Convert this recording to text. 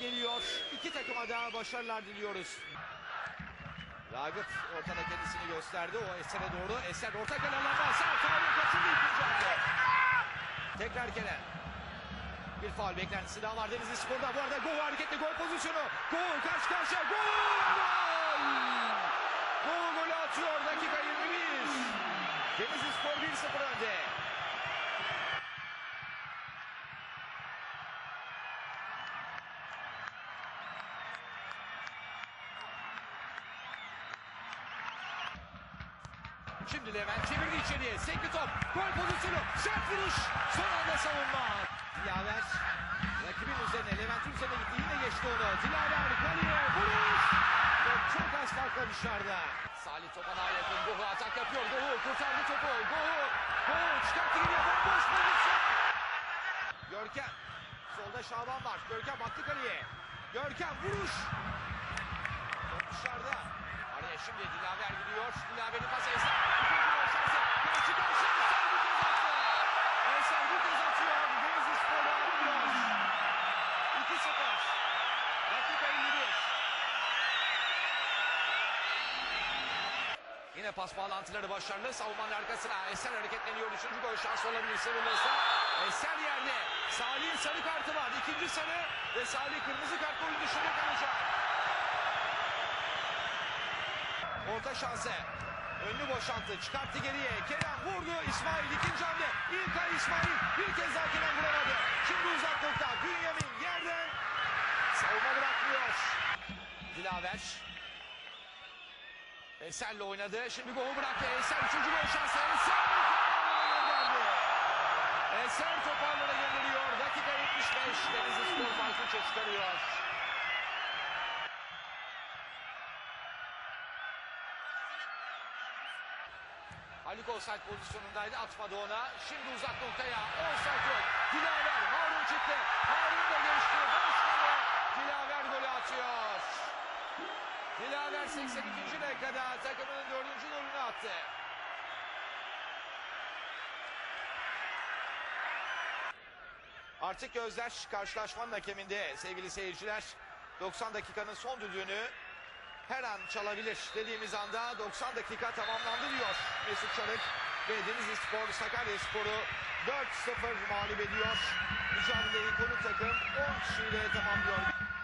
geliyor. İki takıma da başarılar diliyoruz. Ragıp ortada kendisini gösterdi. O Eser'e doğru. Eser orta alanda. Sağ Tarık kaçırdı ikinci. Tekrar Kerem. Bir faul beklentisi daha var Denizli Spor'da. Bu arada gol hareketli gol pozisyonu. Gol karşı karşıya. Gol! Gol! Gol golü atıyor dakika 21. Denizli Spor 1-0 önde. Şimdi Levent çevirdi içeriye. Sekli top. Gol pozisyonu. Sert vuruş. Son anda savunma. Dilaver rakibin üzerine Levent'in üzerine gitti. Yine geçti onu. Dilaver kaleye vuruş. Ve çok az farkla dışarıda. Salih topa daha yakın. Gohu atak yapıyor. Gohu kurtardı topu. Gohu. Gohu çıkarttı geriye. Bomboş pozisyon. Görkem. Solda Şaban var. Görkem baktı kaleye. Görkem vuruş. Top dışarıda. Araya şimdi Dilaver gidiyor. Dilaver'in pası Eser. İkinci gol şansı. Karşı karşıya Eser bu kez attı. Eser bu kez atıyor. Denizli Spor'da atıyor. 2-0. Dakika 51. Yine pas bağlantıları başarılı. Savunmanın arkasına Eser hareketleniyor. Üçüncü gol şansı olabilir sevilirse. Eser yerde. Salih'in sarı kartı var. İkinci sarı ve Salih kırmızı kart oyun dışında kalacak. Orta şansı. Önünü boşalttı. Çıkarttı geriye. Kerem vurdu. İsmail ikinci hamle. İlkay İsmail. Bir kez daha Kerem vuramadı. Şimdi uzak nokta. Bünyamin yerden. Savunma bırakmıyor. Dilaver. Eser'le oynadı. Şimdi gol bıraktı. Eser üçüncü gol şansı. Eser gönderdi. Eser toparlara gönderiyor. Dakika 75. Denizli Spor farkı çıkarıyor. Haluk offside pozisyonundaydı atmadı ona. Şimdi uzak noktaya offside yok. Dilaver Harun çıktı. Harun da geçti. Boş kale. Dilaver golü atıyor. Dilaver 82. dakikada takımının dördüncü golünü attı. Artık gözler karşılaşmanın hakeminde sevgili seyirciler. 90 dakikanın son düdüğünü her an çalabilir dediğimiz anda 90 dakika tamamlandı diyor Mesut Çarık ve Denizli Spor Sakarya Spor'u 4-0 mağlup ediyor. Mücadeleyi konuk takım 10 kişiyle tamamlıyor.